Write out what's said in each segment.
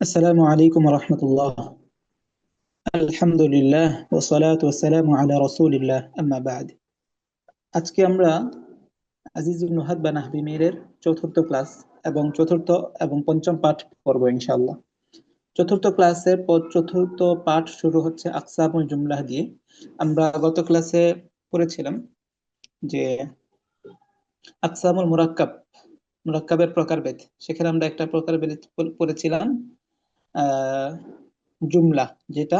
আসসালামু আলাইকুম রহমতুল্লাহ আলহামদুলিল্লাহ ওসালাত ওসালাম আলা রসুলিল্লাহ আম্মা বাদ আজকে আমরা আজিজুল নুহাদ বা নাহবি মিরের চতুর্থ ক্লাস এবং চতুর্থ এবং পঞ্চম পাঠ পড়ব ইনশাআল্লাহ। চতুর্থ ক্লাসের চতুর্থ পাঠ শুরু হচ্ছে আকসামুল জুমলাহ দিয়ে। আমরা গত ক্লাসে পড়েছিলাম যে আকসামুল মুরাক্কাব, মুরাক্কাবের প্রকারভেদ। সেখানে আমরা একটা প্রকারভেদ পড়েছিলাম জুমলা যেটা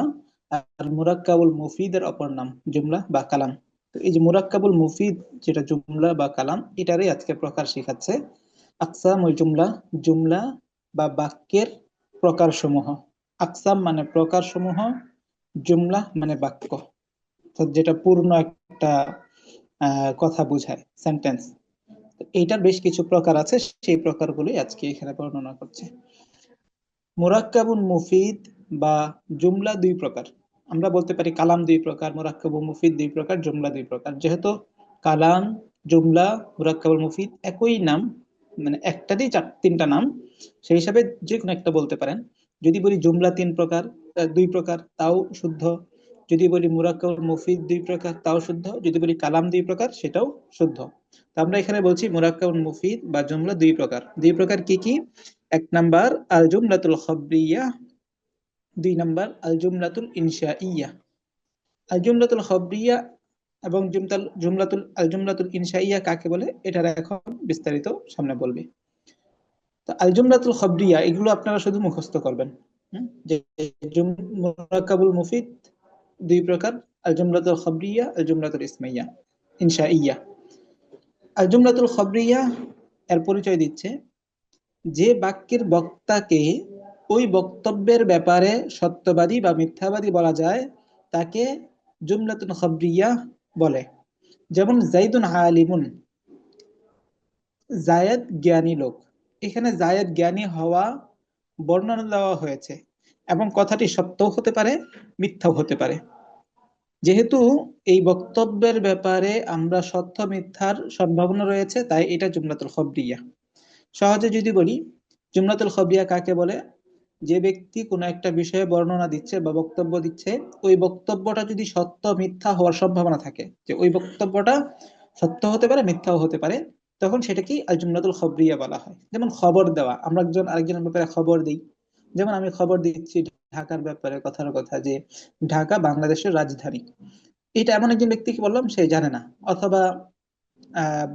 আর মুরাক্কাবুল মুফিদের অপর নাম, জুমলা বা কালাম। তো এই যে মুরাক্কাবুল মুফিদ যেটা জুমলা বা কালাম, এটারই আজকে প্রকার শেখাচ্ছে। ওই জুমলা জুমলা বা বাক্যের প্রকার সমূহ আকসাম মানে প্রকার সমূহ জুমলা মানে বাক্য। যেটা পূর্ণ একটা কথা বোঝায় সেন্টেন্স এইটার বেশ কিছু প্রকার আছে, সেই প্রকারগুলোই আজকে এখানে বর্ণনা করছে। মুরাক্কাবুন মুফিদ বা জুমলা দুই প্রকার। আমরা বলতে পারি কালাম দুই প্রকার মোরাক্কাবুল মুফিদ দুই প্রকার, জুমলা দুই প্রকার। যেহেতু কালাম, জুমলা মোরাক্কাবুল মুফিদ একই নাম মানে একটারই চার, তিনটা নাম, সেই হিসাবে যে কোনো একটা বলতে পারেন। যদি বলি জুমলা তিন প্রকার দুই প্রকার, তাও শুদ্ধ। যদি বলি মুরাক্কাবুল মুফিদ দুই প্রকার, তাও শুদ্ধ। যদি বলি কালাম দুই প্রকার, সেটাও শুদ্ধ। তো আমরা এখানে বলছি মুরাক্কাবুল মুফিদ বা জুমলা দুই প্রকার। দুই প্রকার কি কি? এক নাম্বার আল জুমলাতুল খবরিয়া দুই নাম্বার আল জুমলাতুল ইনশাইয়া। আল জুমলাতুল খবরিয়া এবং জুমতাল, জুমলাতুল আল জুমলাতুল ইনশাইয়া কাকে বলে? এটার এখন বিস্তারিত সামনে বলবে। তো আল জুমলাতুল খবরিয়া এগুলো আপনারা শুধু মুখস্থ করবেন। যে মুরাক্কাবুল মুফিদ দুই প্রকার আল জুমলাতুল খবরিয়া আল জুমলাতুল ইসমাইয়া, ইনশাইয়া। আল জুমলাতুল খবরিয়া এর পরিচয় দিচ্ছে যে বাক্যের বক্তাকে ওই বক্তব্যের ব্যাপারে সত্যবাদী বা মিথ্যাবাদী বলা যায়, তাকে জুমলাতুল খবরিয়া বলে। যেমন জাইদুন আলিমুন, জায়দ জ্ঞানী লোক। এখানে জায়দ জ্ঞানী হওয়া বর্ণনা দেওয়া হয়েছে। এবং কথাটি সত্যও হতে পারে, মিথ্যাও হতে পারে। যেহেতু এই বক্তব্যের ব্যাপারে আমরা সত্য মিথ্যার সম্ভাবনা রয়েছে, তাই এটা জুমলাতুল খবরিয়া। সহজে যদি বলি, জুমলাতুল খবরিয়া কাকে বলে? যে ব্যক্তি কোনো একটা বিষয়ে বর্ণনা দিচ্ছে বা বক্তব্য দিচ্ছে, ওই বক্তব্যটা যদি সত্য মিথ্যা হওয়ার সম্ভাবনা থাকে, যে ওই বক্তব্যটা সত্য হতে পারে, মিথ্যাও হতে পারে, তখন সেটা কি আল জুমলাতুল খবরিয়া বলা হয়। যেমন খবর দেওয়া, আমরা একজন আরেকজনের ব্যাপারে খবর দিই যেমন আমি খবর দিচ্ছি ঢাকার ব্যাপারে কথার কথা যে ঢাকা বাংলাদেশের রাজধানী। এটা এমন একজন ব্যক্তিকে বললাম, সে জানে না। অথবা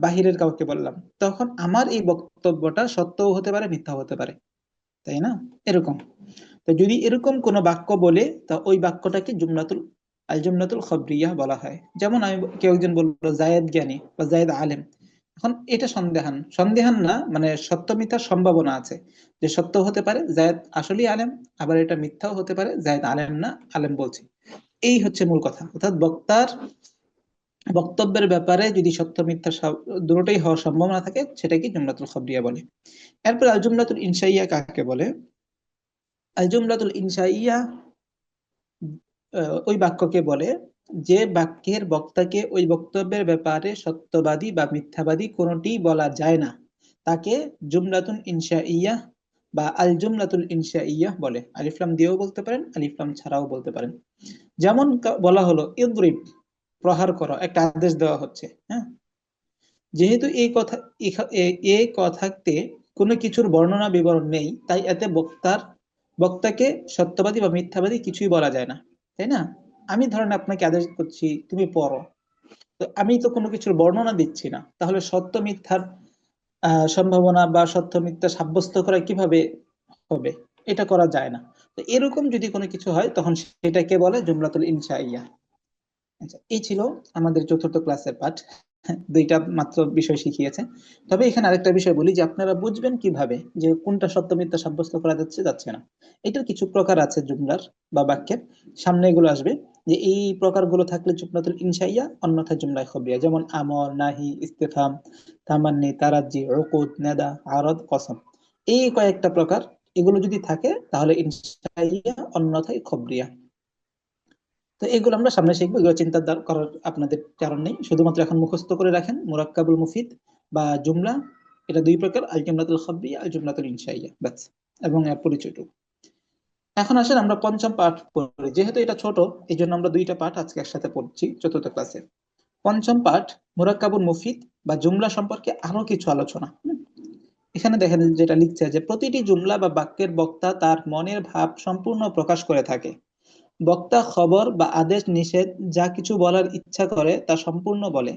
বাহিরের কাউকে বললাম। তখন আমার এই বক্তব্যটা সত্যও হতে পারে, মিথ্যাও হতে পারে। তাই না? এরকম। তো যদি এরকম কোন বাক্য বলে, তা ওই বাক্যটাকে জুমলাতুল আল জুমলাতুল খবরিয়া বলা হয়। যেমন আমি, কেউ একজন বলল, জায়েদ জ্ঞানী বা জায়েদ আলেম। এখন এটা সন্দেহান। সন্দেহান না মানে সত্য মিথ্যার সম্ভাবনা আছে। যে সত্য হতে পারে, জায়দ আসলেই আলেম, আবার এটা মিথ্যাও হতে পারে, জায়দ আলেম না, আলেম বলছে। এই হচ্ছে মূল কথা। অর্থাৎ বক্তার বক্তব্যের ব্যাপারে যদি সত্য মিথ্যা দুটোই হওয়ার সম্ভাবনা থাকে, সেটাকে জুমলাতুল খবরিয়া বলে। এরপর আল জুমলাতুল ইনসাইয়া কাকে বলে? আল জুমলাতুল ইনসাইয়া ওই বাক্যকে বলে যে বাক্যের বক্তাকে ওই বক্তব্যের ব্যাপারে সত্যবাদী বা মিথ্যাবাদী কোনটি বলা যায় না, তাকে জুমলাতুল ইনসাইয়া বা আল জুমলাতুল ইনসাইয়া বলে আলিফলাম দিয়েও বলতে পারেন আলিফলাম ছাড়াও বলতে পারেন। যেমন বলা হলো, ইদ্রিব, প্রহার করো একটা আদেশ দেওয়া হচ্ছে হ্যাঁ? যেহেতু এই কথা এই কথাতে কোনো কিছুর বর্ণনা বিবরণ নেই, তাই এতে বক্তার বক্তাকে সত্যবাদী বা মিথ্যাবাদী কিছুই বলা যায় না, তাই না? আমি ধরেন আপনাকে আদেশ করছি, তুমি পড়ো। তো আমি তো কোনো কিছুর বর্ণনা দিচ্ছি না। তাহলে সত্য মিথ্যার সম্ভাবনা বা সত্য মিথ্যা সাব্যস্ত করা কীভাবে হবে? এটা করা যায় না। তো এরকম যদি কোনো কিছু হয়, তখন সেটাকে বলে জুমলাতুল ইনশাইয়া। আচ্ছা এই ছিল আমাদের চতুর্থ ক্লাসের পাঠ। দুইটা মাত্র বিষয় শিখিয়েছে। তবে এখানে আরেকটা বিষয় বলি যে, আপনারা বুঝবেন কীভাবে যে কোনটা সত্য মিথ্যা সাব্যস্ত করা যাচ্ছে যাচ্ছে না। এটার কিছু প্রকার আছে জুমলার বা বাক্যের। সামনে এগুলো আসবে। যে এই প্রকারগুলো থাকলে জুমলাতুল ইনশাইয়া অন্যথায় জুমলায় খবরিয়া। যেমন আমর, নাহি, ইস্তেফাম, তামান্নি তারাজি রকুদ নেদা, আরদ, কসম। এই কয়েকটা প্রকার এগুলো যদি থাকে তাহলে ইনশাইয়া অন্যথায় খবরিয়া। তো এগুলো আমরা সামনে শিখব, এগুলো চিন্তা করার আপনাদের কারণ নেই। শুধুমাত্র এখন মুখস্থ করে রাখেন মুরাক্কাবুল মুফিদ বা জুমলা। এটা দুই প্রকার আল জুমলাতুল খাবরিয়া আল জুমলাতুল ইনশাইয়া। ব্যাস। এবং পরিচয়টুকু। এখন আসেন আমরা পঞ্চম পাঠ পড়ি। যেহেতু এটা ছোট এই জন্য আমরা দুইটা পাঠ আজকে একসাথে পড়ছি, চতুর্থ ক্লাসে। পঞ্চম পাঠ, মুরাক্কাবুল মুফিদ বা জুমলা সম্পর্কে আরও কিছু আলোচনা। এখানে দেখেন যেটা লিখছে যে, প্রতিটি জুমলা বা বাক্যের বক্তা তার মনের ভাব সম্পূর্ণ প্রকাশ করে থাকে। বক্তা খবর বা আদেশ নিষেধ যা কিছু বলার ইচ্ছা করে তা সম্পূর্ণ বলে,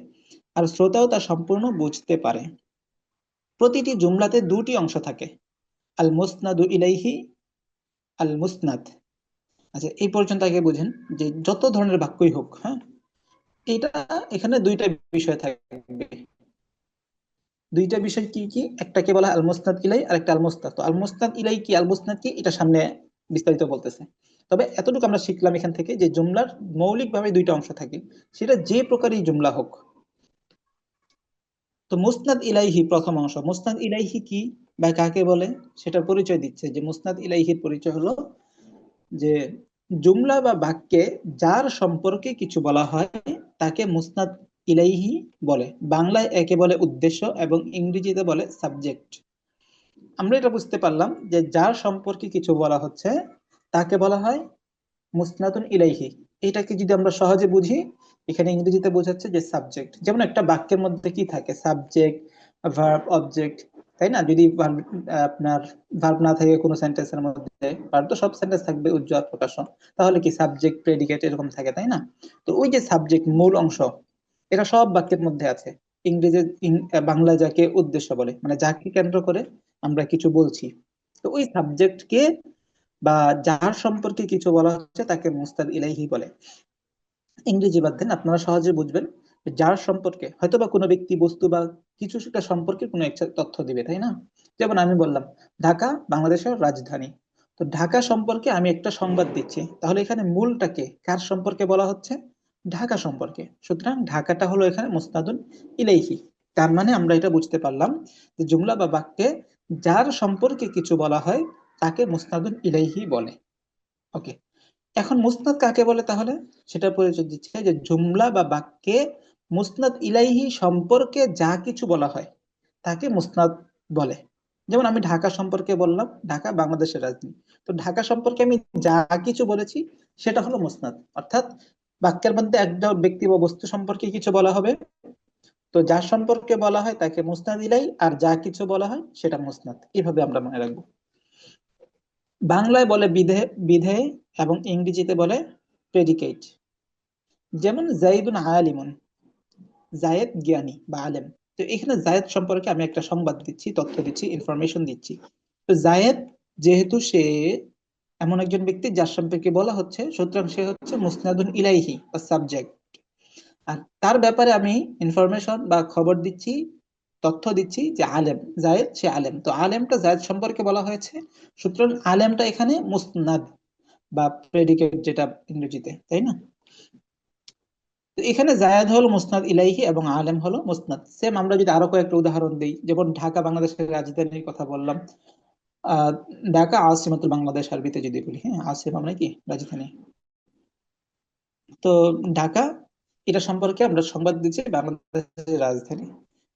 আর শ্রোতাও তা সম্পূর্ণ বুঝতে পারে। প্রতিটি জুমলাতে দুটি অংশ থাকে। আল মুসনাদু ইলাইহি আল মুসনাদ আচ্ছা এই পর্যন্ত আগে বুঝেন যে যত ধরনের বাক্যই হোক হ্যাঁ এটা এখানে দুইটা বিষয় থাকবে। দুইটা বিষয় কি কি? একটাকে বলা আল মুসনাদ ইলাই আর একটা আল মুস্তাদ তো আল মুসনাদ ইলাই কি আল মুসনাদ কি? এটা সামনে বিস্তারিত বলতেছে। তবে এতটুকু আমরা শিখলাম এখান থেকে যে জুমলার মৌলিকভাবে দুইটা অংশ থাকে। সেটা যে প্রকারই জুমলা হোক। তো মুসনাদ ইলাইহি প্রথম অংশ। মুসনাদ ইলাইহি কি? বা কাকে বলে? সেটা পরিচয় দিচ্ছে যে মুসনাদ ইলাইহির পরিচয় হলো যে জুমলা বা বাক্যে যার সম্পর্কে কিছু বলা হয় তাকে মুসনাদ ইলাইহি বলে। বাংলায় একে বলে উদ্দেশ্য এবং ইংরেজিতে বলে সাবজেক্ট। আমরা এটা বুঝতে পারলাম যে যার সম্পর্কে কিছু বলা হচ্ছে তাকে বলা হয় মুসনাদুন ইলাইহি। এটাকে যদি আমরা সহজে বুঝি, এখানে ইংরেজিতে বোঝাচ্ছে যে সাবজেক্ট। যেমন একটা বাক্যের মধ্যে কি থাকে? সাবজেক্ট, ভার্ব, অবজেক্ট তাই না? যদি আপনার ভার্ব না থাকে কোনো সেন্টেন্সের মধ্যে তো সব সেন্টেন্স থাকবে উজ্জ্বল প্রকাশন তাহলে কি সাবজেক্ট প্রেডিকেট এরকম থাকে, তাই না? তো ওই যে সাবজেক্ট মূল অংশ, এটা সব বাক্যের মধ্যে আছে। ইংরেজি বাংলা যাকে উদ্দেশ্য বলে মানে যাকে কেন্দ্র করে আমরা কিছু বলছি। তো ওই সাবজেক্টকে বা যার সম্পর্কে কিছু বলা হচ্ছে, তাকে মুস্তাদ ইলাইহি বলে। ইংরেজি বাদ দেন, আপনারা সহজে বুঝবেন। যার সম্পর্কে হয়তো বা কোনো ব্যক্তি, বস্তু বা কিছু একটা সম্পর্কে কোনো একটা তথ্য দিবে, তাই না? যেমন আমি বললাম, ঢাকা বাংলাদেশের রাজধানী। তো ঢাকা সম্পর্কে আমি একটা সংবাদ দিচ্ছি। তাহলে এখানে মূলটাকে কার সম্পর্কে বলা হচ্ছে? ঢাকা সম্পর্কে। সুতরাং ঢাকাটা হলো এখানে মুস্তাদুন ইলাইহি। তার মানে আমরা এটা বুঝতে পারলাম যে জুমলা বা বাক্যে যার সম্পর্কে কিছু বলা হয়, তাকে মুস্তাদুন ইলাইহি বলে। ওকে। এখন মুসনাদ কাকে বলে তাহলে? সেটা পরিচয় দিচ্ছে যে জুমলা বা বাক্যে মুসনাদ ইলাইহি সম্পর্কে যা কিছু বলা হয়, তাকে মুসনাদ বলে। যেমন আমি ঢাকা সম্পর্কে বললাম, ঢাকা বাংলাদেশের রাজধানী। তো ঢাকা সম্পর্কে আমি যা কিছু বলেছি, সেটা হলো মুসনাদ। অর্থাৎ বাক্যের মধ্যে একটা ব্যক্তি বা বস্তু সম্পর্কে কিছু বলা হবে, তো যার সম্পর্কে বলা হয় তাকে মুসনাদ ইলাই, আর যা কিছু বলা হয় সেটা মুসনাদ। এইভাবে আমরা মনে রাখব। বাংলায় বলে বিধে বিধে এবং ইংরেজিতে বলে প্রেডিকেট যেমন জাইদুন আলিমুন জায়েদ জ্ঞানী বা আলেম। তো এখানে জায়েদ সম্পর্কে আমি একটা সংবাদ দিচ্ছি, তথ্য দিচ্ছি ইনফরমেশন দিচ্ছি। তো জায়েদ যেহেতু সে এমন একজন ব্যক্তি যার সম্পর্কে বলা হচ্ছে, সুতরাং সে হচ্ছে মুসনাদুন ইলাইহি বা সাবজেক্ট আর তার ব্যাপারে আমি ইনফরমেশন বা খবর দিচ্ছি, তথ্য দিচ্ছি যে আলেম, জায়েদ সে আলেম। তো আলেমটা জায়েদ সম্পর্কে বলা হয়েছে, সুতরাং আলেমটা এখানে মুসনাদ বা প্রেডিকেট যেটা ইংরেজিতে, তাই না? এখানে জায়েদ হল মুসনাদ ইলাইহি এবং আলেম হলো মুসনাদ। সেম আমরা যদি আরও কয়েকটা উদাহরণ দিই, যেমন ঢাকা, বাংলাদেশের রাজধানীর কথা বললাম। ঢাকা, আসিমাতুল বাংলাদেশ আরবিতে যদি বলি হ্যাঁ আসিম আমরা কি? রাজধানী। তো ঢাকা, এটা সম্পর্কে আমরা সংবাদ দিচ্ছি, বাংলাদেশের রাজধানী।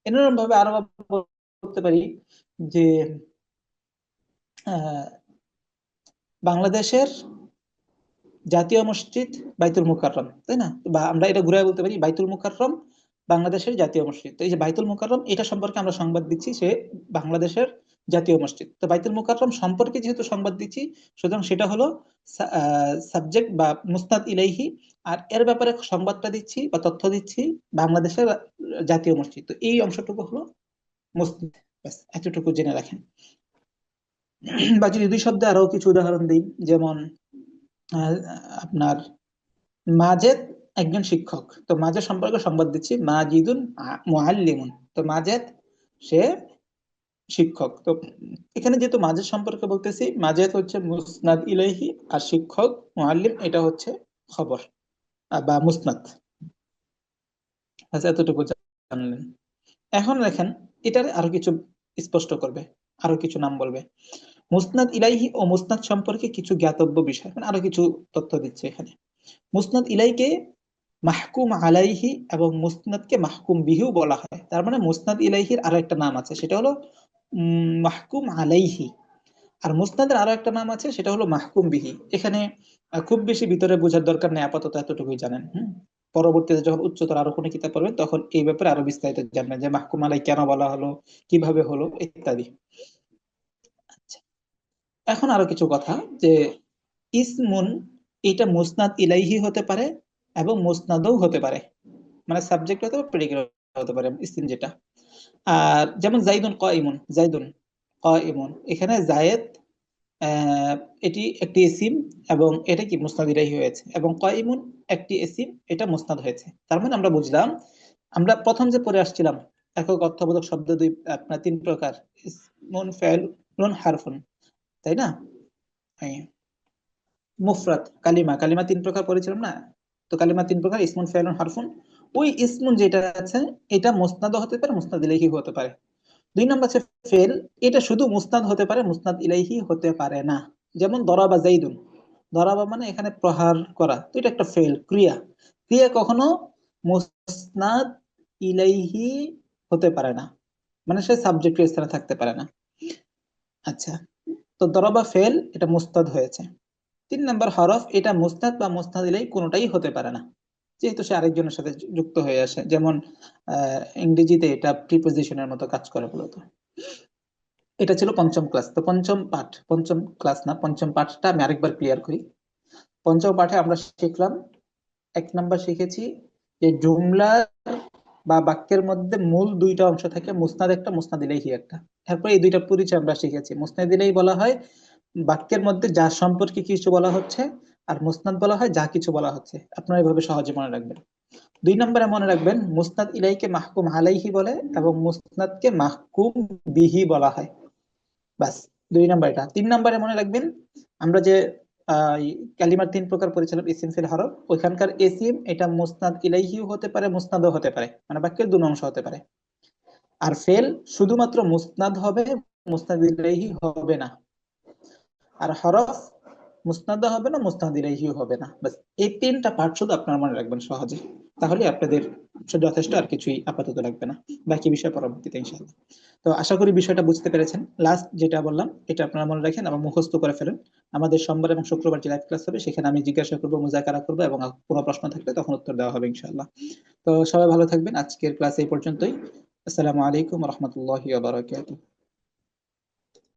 এরকম ভাবে আরও বলতে পারি যে বাংলাদেশের জাতীয় মসজিদ বাইতুল মুকাররম, তাই না? বা আমরা এটা ঘুরে বলতে পারি বাইতুল মুকাররম বাংলাদেশের জাতীয় মসজিদ। তো এই যে বাইতুল মুকাররম, এটা সম্পর্কে আমরা সংবাদ দিচ্ছি সে বাংলাদেশের জাতীয় মসজিদ। তো বাইতুল মুকাররম সম্পর্কে যেহেতু সংবাদ দিচ্ছি, সুতরাং সেটা হলো সাবজেক্ট বা মুস্তাদ ইলাইহি, আর এর ব্যাপারে সংবাদটা দিচ্ছি বা তথ্য দিচ্ছি বাংলাদেশের জাতীয় মসজিদ। তো এই অংশটুকু হলো মুসলিম ব্যাস, এতটুকু জেনে রাখেন। বা যদি দুই শব্দে আরও কিছু উদাহরণ দিই, যেমন আপনার মাজেদ একজন শিক্ষক, তো মাজেদ সম্পর্কে সংবাদ দিচ্ছি, মাজিদুন মুআল্লিমুন, তো মাজেদ সে শিক্ষক, তো এখানে যেহেতু মাজেদ সম্পর্কে বলতেছি মাজেদ হচ্ছে মুসনাদ ইলাইহি আর শিক্ষক, মুআল্লিম, এটা হচ্ছে খবর বা মুসনাদ। আচ্ছা এতটুকু জানলেন। এখন দেখেন, এটার আরও কিছু স্পষ্ট করবে, আরও কিছু নাম বলবে। মুসনাদ ইলাইহি ও মুসনাদ সম্পর্কে কিছু জ্ঞাতব্য বিষয়। মানে আরও কিছু তথ্য দিচ্ছে এখানে। মুসনাদ ইলাইকে মাহকুম আলাইহি এবং মুসনাদকে মাহকুম বিহিও বলা হয়। তার মানে মুসনাদ ইলাইহির আরও একটা নাম আছে, সেটা হলো মাহকুম আলাইহি। আর মুসনাদের আরও একটা নাম আছে, সেটা হলো মাহকুম বিহি। এখানে খুব বেশি ভিতরে বোঝার দরকার নেই, আপাতত এতটুকুই জানেন, হুম? পরবর্তীতে যখন উচ্চতর আরও কোনো কিতাব পড়বেন, তখন এই ব্যাপারে আরও বিস্তারিত জানবেন যে মাহকুম আলাই কেন বলা হলো, কীভাবে হলো, ইত্যাদি। এখন আরও কিছু কথা যে ইসমুন, এটা মুসনাদ ইলাইহি হতে পারে এবং মুসনাদও হতে পারে। মানে সাবজেক্ট হতে পারে হতে পারে ইসম যেটা। আর যেমন জাইদুন কাইমুন জাইদুন কাইমুন। এখানে জায়েদ এটি একটি এসিম এবং এটা কি মুসনাদ ইলাইহি হয়েছে। এবং ক ইমুন একটি ইসিম, এটা মুসনাদ হয়েছে। তার মানে আমরা বুঝলাম, আমরা প্রথম যে পড়ে আসছিলাম, একক অর্থবোধক শব্দ দুই আপনার তিন প্রকার, ইসমুন ফাইলুন হারফুন। তাই না? মুফরাদ, কালিমা কালিমা তিন প্রকার পড়েছিলাম না? তো কালিমা তিন প্রকার, ইসমুন ফাইলুন হারফুন। ওই ইসমুন যেটা আছে, এটা মুসনাদও হতে পারে, মুসনাদ ইলাইহি হতে পারে। দুই নম্বর আছে ফেল, এটা শুধু মুসনাদ হতে পারে, মুসনাদ ইলাইহি হতে পারে না। যেমন দরাবা জাইদুন দরাবা মানে এখানে প্রহার করা। তো এটা একটা ফেল, ক্রিয়া। ক্রিয়া কখনো মুসনাদ ইলাইহি হতে পারে না। মানে সে সাবজেক্টের স্থানে থাকতে পারে না। আচ্ছা। তো দরাবা ফেল এটা মুস্তাদ হয়েছে। তিন নম্বর হরফ, এটা মুস্তাদ বা মুস্তাদ ইলাই কোনোটাই হতে পারে না। যেহেতু সে আরেকজনের সাথে যুক্ত হয়ে আসে, যেমন ইংরেজিতে এটা প্রিপোজিশনের মতো কাজ করে মূলত এটা ছিল পঞ্চম ক্লাস তো পঞ্চম পাঠ, পঞ্চম ক্লাস না, পঞ্চম পাঠটা আমি আরেকবার ক্লিয়ার করি। পঞ্চম পাঠে আমরা শিখলাম, এক নাম্বার শিখেছি যে জুমলার বা বাক্যের মধ্যে মূল দুইটা অংশ থাকে, মুসনাদ একটা, মুসনাদ ইলাইহি একটা। তারপর এই দুইটা পরিচয় আমরা শিখেছি। মুসনাদ ইলাইহি বলা হয় বাক্যের মধ্যে যা সম্পর্কে কিছু বলা হচ্ছে আর মুসনাদ বলা হয় যা কিছু বলা হচ্ছে। আপনারা এভাবে সহজে মনে রাখবেন। দুই নম্বরে মনে রাখবেন, মুসনাদ ইলাইকে মাহকুম আলাইহি বলে এবং মুসনাদকে মাহকুম বিহি বলা হয়। বাস, দুই নম্বর এটা তিন নম্বরে মনে রাখবেন, আমরা যে কালিমার তিন প্রকার পরিচালক ইসিম ফিল হরফ। ওইখানকার এসিম এটা মুসনাদ ইলাইহিও হতে পারে, মুসনাদও হতে পারে মানে বাক্যের দু অংশ হতে পারে। আর ফেল শুধুমাত্র মুসনাদ হবে, মুসনাদ ইলাইহি হবে না। আর হরফ মুসনাদও হবে না, মুসনাদ ইলাইহিও হবে না। বাস, এই তিনটা পার্ট শুধু আপনারা মনে রাখবেন সহজে। তাহলে আপনাদের যথেষ্ট আর কিছুই আপাতত লাগবে না। বাকি বিষয় পরবর্তীতে ইনশাআল্লাহ। তো আশা করি বিষয়টা বুঝতে পেরেছেন। লাস্ট যেটা বললাম, এটা আপনারা মনে রাখেন এবং মুখস্থ করে ফেলেন। আমাদের সোমবার এবং শুক্রবার যে লাইভ ক্লাস হবে, সেখানে আমি জিজ্ঞাসা করব, মুজাকারা করব এবং কোনো প্রশ্ন থাকলে তখন উত্তর দেওয়া হবে ইনশাআল্লাহ। তো সবাই ভালো থাকবেন। আজকের ক্লাস এই পর্যন্তই। আসসালামু আলাইকুম রহমতুল্লাহি বারাকাতুহু।